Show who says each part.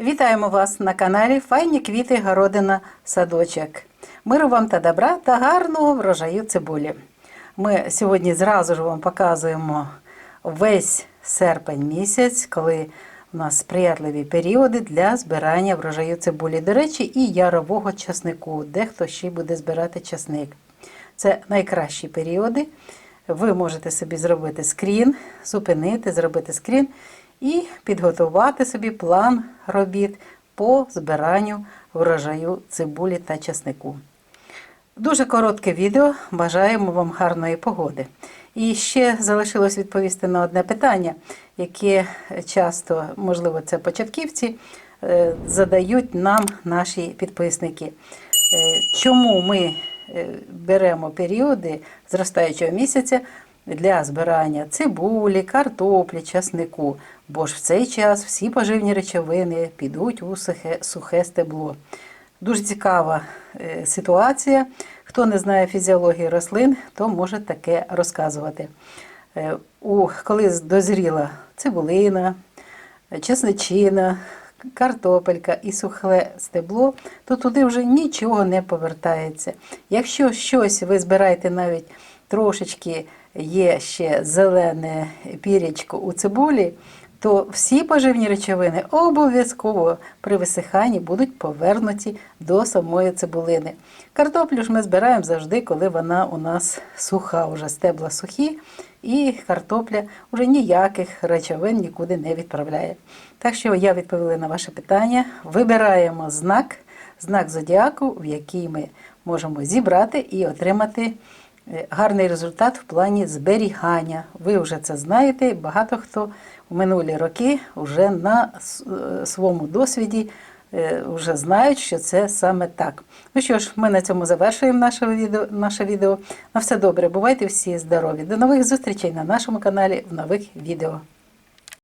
Speaker 1: Вітаємо вас на каналі Файні квіти Городина Садочок. Миру вам та добра та гарного врожаю цибулі. Ми сьогодні зразу ж вам показуємо весь серпень місяць, коли у нас сприятливі періоди для збирання врожаю цибулі. До речі, і ярового часнику, дехто ще буде збирати часник. Це найкращі періоди. Ви можете собі зробити скрін, зупинити, зробити скрін і підготувати собі план робіт по збиранню врожаю цибулі та часнику. Дуже коротке відео. Бажаємо вам гарної погоди. І ще залишилось відповісти на одне питання, яке часто, можливо, це початківці, е, задають нам наші підписники. Е, Чому ми е, беремо періоди зростаючого місяця для збирання цибулі, картоплі, часнику? Бо ж в цей час всі поживні речовини підуть у сухе, сухе стебло. Дуже цікава е, ситуація. Хто не знає фізіології рослин, то може таке розказувати. Е, У, коли дозріла цибулина, чесничина, картопелька і сухе стебло, то туди вже нічого не повертається. Якщо щось ви збираєте навіть трошечки є ще зелене пірячко у цибулі, то всі поживні речовини обов'язково при висиханні будуть повернуті до самої цибулини. Картоплю ж ми збираємо завжди, коли вона у нас суха, вже стебла сухі, і картопля вже ніяких речовин нікуди не відправляє. Так що я відповіла на ваше питання. Вибираємо знак, знак зодіаку, в який ми можемо зібрати і отримати гарний результат в плані зберігання. Ви вже це знаєте, багато хто в минулі роки вже на е, своєму досвіді е, вже знають, що це саме так. Ну що ж, ми на цьому завершуємо наше відео. Наше відео. На все добре, бувайте всі здорові. До нових зустрічей на нашому каналі в нових відео.